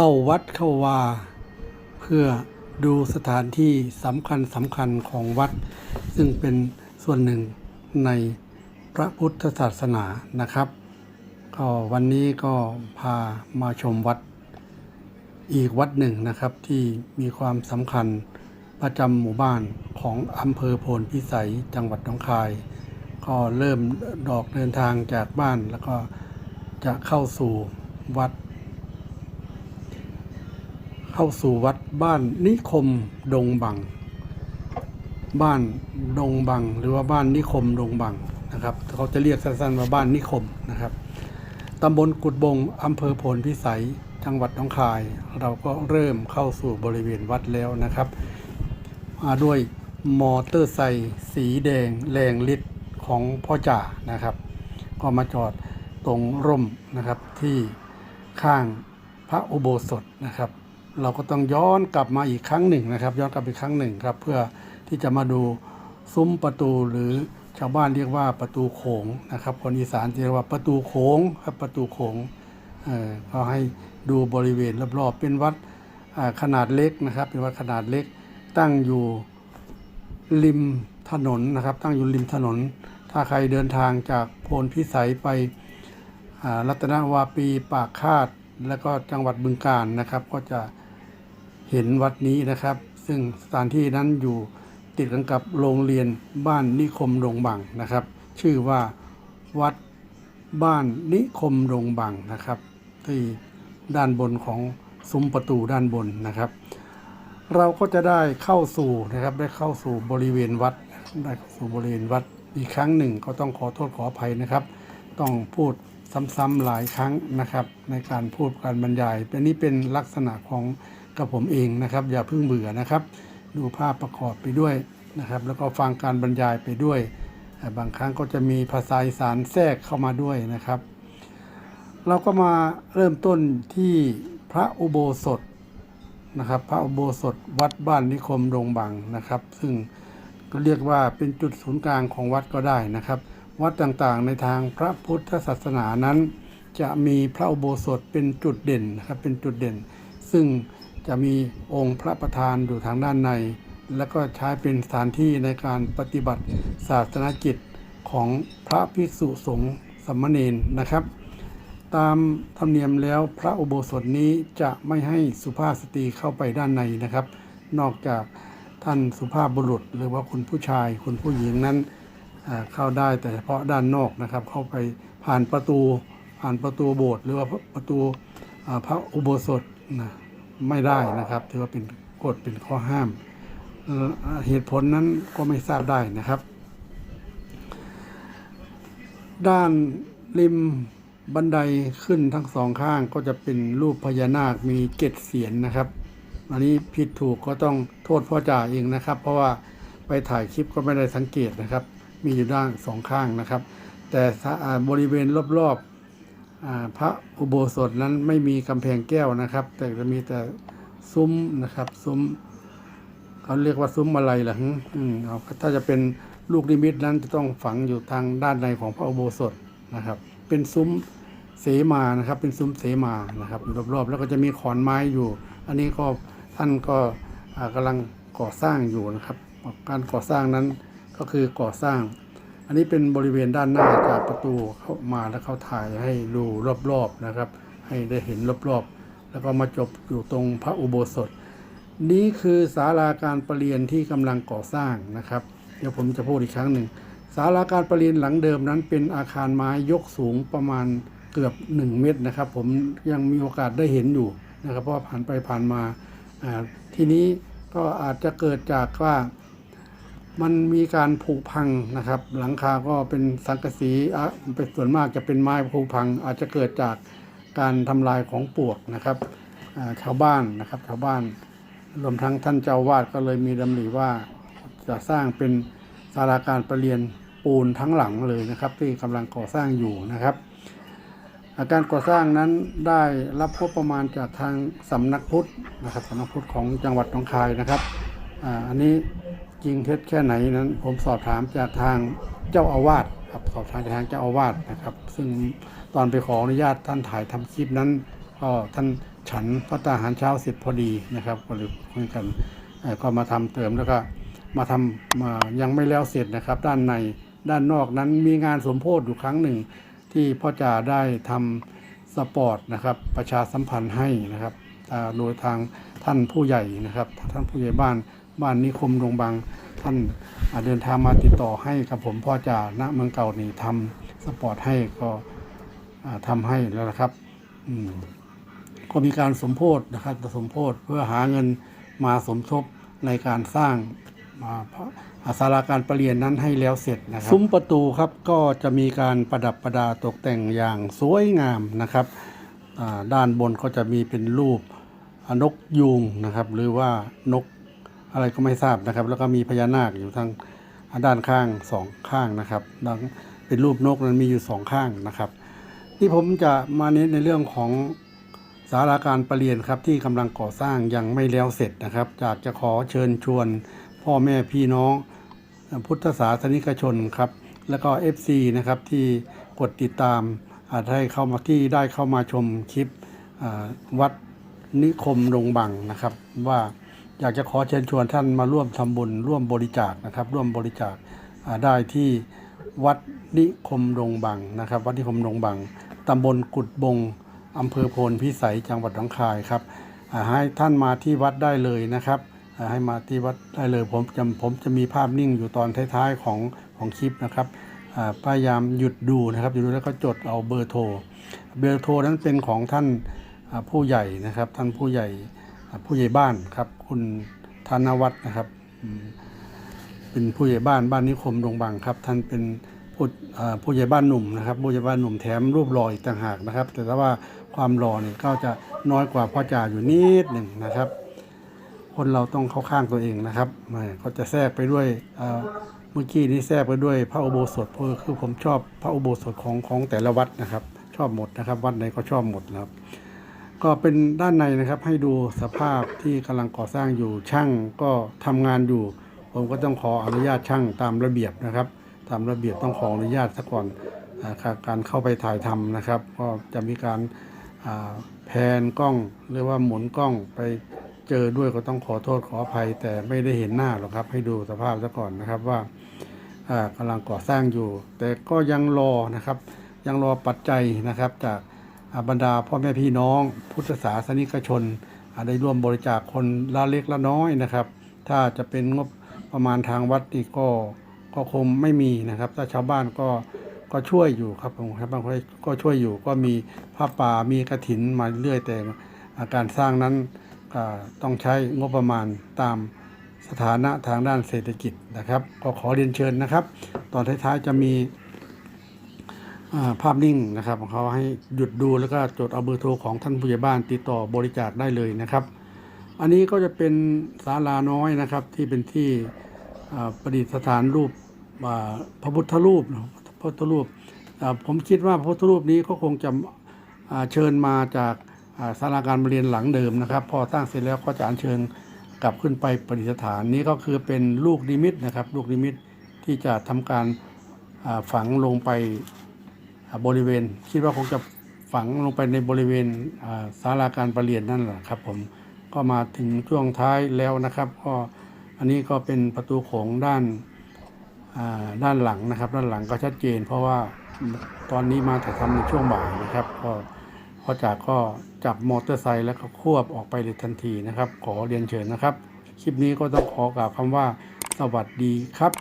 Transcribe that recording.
เข้าวัดเข้าวา เพื่อดูสถานที่สำคัญสำคัญของวัด ซึ่งเป็นส่วนหนึ่งในพระพุทธศาสนานะครับก็วันนี้ก็พามาชมวัดอีกวัดหนึ่งนะครับที่มีความสำคัญประจำหมู่บ้านของอำเภอโพนพิสัยจังหวัดหนองคาย ก็เริ่มดอกเดินทางจากบ้านแล้วก็จะเข้าสู่วัด เข้าสู่วัดบ้านนิคมดงบัง บ้านดงบัง หรือว่าบ้านนิคมดงบังนะครับเขาจะเรียกสั้นๆว่าบ้านนิคมนะครับตำบลกุดบงอำเภอโพนพิสัยจังหวัดหนองคาย เราก็เริ่มเข้าสู่บริเวณวัดแล้วนะครับมาด้วยมอเตอร์ไซค์สีแดงแรงฤทธิ์ของพ่อจ่านะครับ ก็มาจอดตรงร่มนะครับที่ข้างพระอุโบสถนะครับ เราก็ต้องย้อนกลับมาอีกครั้งหนึ่งนะครับ ย้อนกลับไปครั้งหนึ่งครับ เพื่อที่จะมาดูซุ้มประตูหรือชาวบ้านเรียกว่าประตูโขงนะครับ คนอีสานเรียกว่าประตูโขงครับประตูโขงเออก็ให้ดูบริเวณรอบๆเป็นวัดขนาดเล็กนะครับ เป็นวัดขนาดเล็กตั้งอยู่ริมถนนนะครับ ตั้งอยู่ริมถนน ถ้าใครเดินทางจากโพนพิสัยไปอ่ารัตนวาปีปากคาด แล้วก็จังหวัดบึงกาฬนะครับ ก็จะ เห็นวัดนี้นะครับ ซึ่งสถานที่นั้นอยู่ติดกันกับโรงเรียนบ้านนิคมดงบังนะครับ ชื่อว่าวัดบ้านนิคมดงบังนะครับ ที่ด้านบนของซุ้มประตูด้านบนนะครับ เราก็จะได้เข้าสู่นะครับได้เข้าสู่บริเวณวัดได้เข้าสู่บริเวณวัดอีกครั้งหนึ่งก็ต้องขอโทษขออภัยนะครับ ต้องพูด ซ้ำๆหลายครั้งนะครับ ในการพูดการบรรยายเป็นนี้เป็นลักษณะของกับผมเองนะครับ อย่าเพิ่งเบื่อนะครับ ดูภาพประกอบไปด้วยนะครับ แล้วก็ฟังการบรรยายไปด้วย บางครั้งก็จะมีภาษาอีสานแทรกเข้ามาด้วยนะครับ เราก็มาเริ่มต้นที่พระอุโบสถนะครับ พระอุโบสถวัดบ้านนิคมดงบังนะครับ ซึ่งก็เรียกว่าเป็นจุดศูนย์กลางของวัดก็ได้นะครับ วัดต่างๆ ในทางพระพุทธศาสนานั้น จะมีพระอุโบสถเป็นจุดเด่นนะครับเป็นจุดเด่น ซึ่งจะมีองค์พระประธานอยู่ทางด้านใน แล้วก็ใช้เป็นสถานที่ในการปฏิบัติศาสนกิจของพระภิกษุสงฆ์สมณรนะครับ ตามธรรมเนียมแล้วพระอุโบสถนี้จะไม่ให้สุภาพสตรีเข้าไปด้านในนะครับ นอกจากท่านสุภาพบุรุษ หรือว่าคุณผู้ชายคุณผู้หญิงนั้น เข้าได้แต่เฉพาะด้านนอกนะครับ เข้าไปผ่านประตูผ่านประตูโบสถ์หรือว่าประตูพระอุโบสถนะไม่ได้นะครับ ถือว่าเป็นกฎเป็นข้อห้ามเอ่อเหตุผลนั้นก็ไม่ทราบได้นะครับ ด้านริมบันไดขึ้นทั้งสองข้างก็จะเป็นรูปพญานาคมีเกศเสียนนะครับ อันนี้ผิดถูกก็ต้องโทษพ่อจ่าเองนะครับ เพราะว่าไปถ่ายคลิปก็ไม่ได้สังเกตนะครับ มีอยู่ด้านสองข้างนะครับ แต่บริเวณรอบๆพระอุโบสถนั้นไม่มีกำแพงแก้วนะครับ แต่จะมีแต่ซุ้มนะครับซุ้มเขาเรียกว่าซุ้มอะไรล่ะหึอืมถ้าจะเป็นลูกนิมิตนั้นจะต้องฝังอยู่ทางด้านในของพระอุโบสถนะครับ เป็นซุ้มเสมานะครับ เป็นซุ้มเสมานะครับอยู่รอบๆแล้วก็จะมีขอนไม้อยู่ อันนี้ก็ท่านก็อ่ากำลังก่อสร้างอยู่นะครับ การก่อสร้างนั้น ก็คือก่อสร้าง อันนี้เป็นบริเวณด้านหน้าจากประตูเข้ามาแล้วเขาถ่ายให้ดูรอบๆนะครับ ให้ได้เห็นรอบๆ แล้วก็มาจบอยู่ตรงพระอุโบสถ นี่คือศาลาการประเรียนที่กำลังก่อสร้างนะครับ เดี๋ยวผมจะพูดอีกครั้งหนึ่งศาลาการประเรียนหลังเดิมนั้นเป็นอาคารไม้ยกสูงประมาณเกือบ 1 เมตรนะครับ ผมยังมีโอกาสได้เห็นอยู่นะครับ เพราะผ่านไปผ่านมาอ่าทีนี้ก็อาจจะเกิดจากว่า มันมีการผุพังนะครับ หลังคาก็เป็นสังกะสีอะเป็นส่วนมากจะเป็นไม้ผุพัง อาจจะเกิดจากการทำลายของปวกนะครับชาวบ้านนะครับชาวบ้านรวมทั้งท่านเจ้าวาดก็เลยมีดำริว่าจะสร้างเป็นศาลาการประเรียนปูนทั้งหลังเลยนะครับ ที่กำลังก่อสร้างอยู่นะครับาการก่อสร้างนั้นได้รับงบประมาณจากทางสำนักพุทธนะครับสำนักพุทธของจังหวัดหนองคายนะครับออันนี้ จริงเท็จแค่ไหนนั้น ผมสอบถามจากทางเจ้าอาวาสครับสอบถามจากทางเจ้าอาวาสนะครับ ซึ่งตอนไปขออนุญาตท่านถ่ายทำคลิปนั้นก็ท่านฉันพระตาหารเช้าเสร็จพอดีนะครับก็เลยคุยกันก็มาทำเติมแล้วก็มาทำมายังไม่แล้วเสร็จนะครับ ด้านในด้านนอกนั้นมีงานสมโพธิอยู่ครั้งหนึ่ง ที่พ่อจ่าได้ทำสปอร์ตนะครับ ประชาสัมพันธ์ให้นะครับโดยทางท่านผู้ใหญ่นะครับ ท่านผู้ใหญ่บ้าน บ้านนิคมดงบางท่านเดินทางมาติดต่อให้กับผมพ่อจ่าณเมืองเก่านี่ทำสปอร์ตให้ก็อ่าทำให้แล้วนะครับก็มีการสมโพธนะครับสมโพธเพื่อหาเงินมาสมทบในการสร้างมาพระอาศาลาการประเรียนนั้นให้แล้วเสร็จนะครับ ซุ้มประตูครับก็จะมีการประดับประดาตกแต่งอย่างสวยงามนะครับ ด้านบนก็จะมีเป็นรูปนกยูงนะครับ หรือว่านก อะไรก็ไม่ทราบนะครับ แล้วก็มีพญานาคอยู่ทางด้านข้างสองข้างนะครับดังเป็นรูปนกนั้นมีอยู่สองข้างนะครับที่ผมจะมาเน้นในเรื่องของสาราการประเรียนครับที่กำลังก่อสร้างยังไม่แล้วเสร็จนะครับจากจะขอเชิญชวนพ่อแม่พี่น้องพุทธศาสนิกชนครับแล้วก็ FC นะครับที่กดติดตามอาจให้เข้ามาที่ได้เข้ามาชมคลิปวัดนิคมดงบังนะครับว่า อยากจะขอเชิญชวนท่านมาร่วมทำบุญร่วมบริจาคนะครับ ร่วมบริจาคได้ที่วัดนิคมดงบังนะครับ วัดนิคมดงบังตำบลกุดบงอำเภอโพนพิสัยจังหวัดหนองคายครับให้ท่านมาที่วัดได้เลยนะครับให้มาที่วัดได้เลยผมจะผมจะมีภาพนิ่งอยู่ตอนท้ายๆของของคลิปนะครับพยายามหยุดดูนะครับหยุดดูแล้วก็จดเอาเบอร์โทร เบอร์โทรนั้นเป็นของท่านผู้ใหญ่นะครับ ท่านผู้ใหญ่ ผู้ใหญ่บ้านครับ คุณธนวัฒน์นะครับ เป็นผู้ใหญ่บ้านบ้านนิคมดงบังครับ ท่านเป็นผู้ผู้ใหญ่บ้านหนุ่มนะครับ ผู้ใหญ่บ้านหนุ่มแถมรูปหล่ออีกต่างหากนะครับ แต่ว่าความหล่อเนี่ยก็จะน้อยกว่าพ่อจ่าอยู่นิดหนึ่งนะครับ คนเราต้องเข้าข้างตัวเองนะครับไม่ก็จะแทรกไปด้วยเมื่อกี้นี้แทรกไปด้วยพระอุโบสถเพราะคือผมชอบพระอุโบสถของของแต่ละวัดนะครับ ชอบหมดนะครับ วัดไหนก็ชอบหมดนะครับ ก็เป็นด้านในนะครับให้ดูสภาพที่กำลังก่อสร้างอยู่ช่างก็ทำงานอยู่ ผมก็ต้องขออนุญาตช่างตามระเบียบนะครับ ตามระเบียบต้องขออนุญาตซะก่อนอการเข้าไปถ่ายทำนะครับ ก็จะมีการอ่าแพนกล้องหรือว่าหมุนกล้องไปเจอด้วยก็ต้องขอโทษขออภัย แต่ไม่ได้เห็นหน้าหรอกครับ ให้ดูสภาพซะก่อนนะครับว่าอ่ากำลังก่อสร้างอยู่ แต่ก็ยังรอนะครับ ยังรอปัจจัยนะครับจาก บรรดาพ่อแม่พี่น้อง พุทธศาสนิกชนอาได้ร่วมบริจาคคนละเล็กละน้อยนะครับ ถ้าจะเป็นงบประมาณทางวัดนี่ก็ก็คงไม่มีนะครับ ถ้าชาวบ้านก็ก็ช่วยอยู่ครับผมครับบางคนก็ช่วยอยู่ก็มีผ้าป่ามีกระถินมาเรื่อยแต่อาการสร้างนั้นต้องใช้งบประมาณตามสถานะทางด้านเศรษฐกิจนะครับ ก็ขอเรียนเชิญนะครับ ตอนท้ายๆจะมี ภาพนิ่งนะครับเขาให้หยุดดูแล้วก็จดเอาเบอร์โทรของท่านผู้ใหญ่บ้านติดต่อบริจาคได้เลยนะครับ อันนี้ก็จะเป็นศาลาน้อยนะครับที่เป็นที่ประดิษฐานรูปพระพุทธรูปพระพุทธรูป ผมคิดว่าพระพุทธรูปนี้ก็คงจะเชิญมาจากอ่าศาลาการเรียนหลังเดิมนะครับ พอสร้างเสร็จแล้วก็จะอัญเชิญกลับขึ้นไปประดิษฐานนี้ก็คือเป็นลูกนิมิตนะครับ ลูกนิมิตที่จะทำการฝังลงไป บริเวณ คิดว่าคงจะฝังลงไปในบริเวณศาลาการประเรียนนั่นแหละครับผมก็มาถึงช่วงท้ายแล้วนะครับก็อันนี้ก็เป็นประตูโขงด้านด้านหลังนะครับ ด้านหลังก็ชัดเจน เพราะว่าตอนนี้มาถ่ายทำในช่วงบ่ายนะครับ ก็พอจากก็จับมอเตอร์ไซค์แล้วก็ควบออกไปเลยทันทีนะครับ ขอเรียนเชิญนะครับ คลิปนี้ก็ต้องขอกล่าวคำว่าสวัสดีครับ